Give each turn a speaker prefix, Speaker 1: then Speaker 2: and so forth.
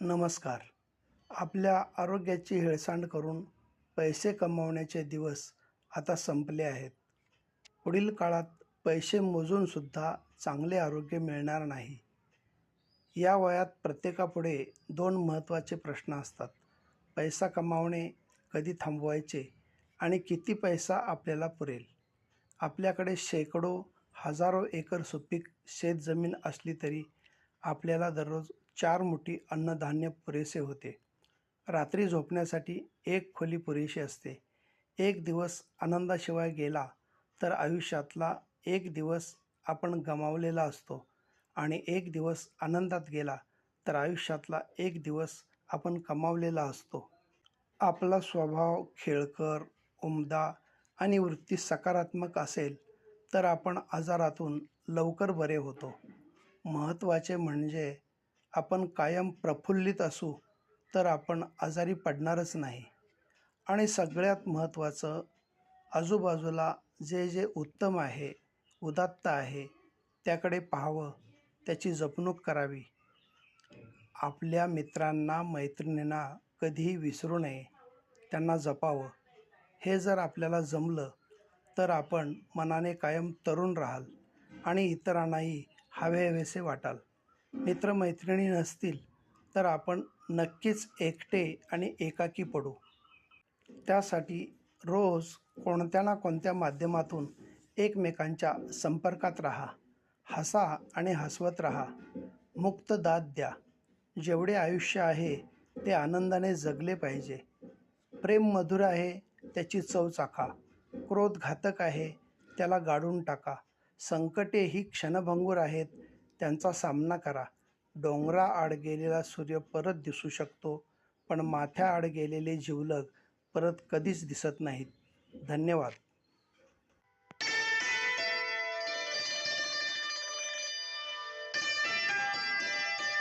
Speaker 1: नमस्कार. आपल्या आरोग्याची हेळसांड करून पैसे कमावण्याचे दिवस आता संपले आहेत. पुढील काळात पैसे मोजूनसुद्धा चांगले आरोग्य मिळणार नाही. या वयात प्रत्येकापुढे दोन महत्त्वाचे प्रश्न असतात. पैसा कमावणे कधी थांबवायचे आणि किती पैसा आपल्याला पुरेल. आपल्याकडे शेकडो हजारो एकर सुपीक शेतजमीन असली तरी आपल्याला दररोज चार मुठी अन्नधान्य पुरेसे होते. रात्री झोपण्यासाठी एक खोली पुरेशी असते. एक दिवस आनंदाशिवाय गेला तर आयुष्यातला एक दिवस आपण गमावलेला असतो आणि एक दिवस आनंदात गेला तर आयुष्यातला एक दिवस आपण कमावलेला असतो. आपला स्वभाव खेळकर उमदा आणि वृत्ती सकारात्मक असेल तर आपण आजारातून लवकर बरे होतो. महत्त्वाचे म्हणजे आपण कायम प्रफुल्लित असू तर आपण आजारी पडणारच नाही. आणि सगळ्यात महत्त्वाचं आजूबाजूला जे जे उत्तम आहे उदात्त आहे त्याकडे पाहावं त्याची जपणूक करावी. आपल्या मित्रांना मैत्रिणींना कधीही विसरू नये त्यांना जपावं. हे जर आपल्याला जमलं तर आपण मनाने कायम तरुण राहाल आणि इतरांनाही हवे हवेसे वाटाल. मित्रमैत्रिणी नसतील तर आपण नक्कीच एकटे आणि एकाकी पडू. त्यासाठी रोज कोणत्या ना कोणत्या माध्यमातून एकमेकांच्या संपर्कात राहा हसा आणि हसवत राहा. मुक्त दाद द्या. जेवढे आयुष्य आहे ते आनंदाने जगले पाहिजे. प्रेम मधुर आहे त्याची चव चाखा. क्रोध घातक आहे त्याला गाडून टाका. संकटे ही क्षणभंगूर आहेत त्यांचा सामना करा. डोंगरा आड गेलेला सूर्य परत दिसू शकतो पण माथ्याआड गेलेले जिवलग परत कधीच दिसत नाहीत. धन्यवाद.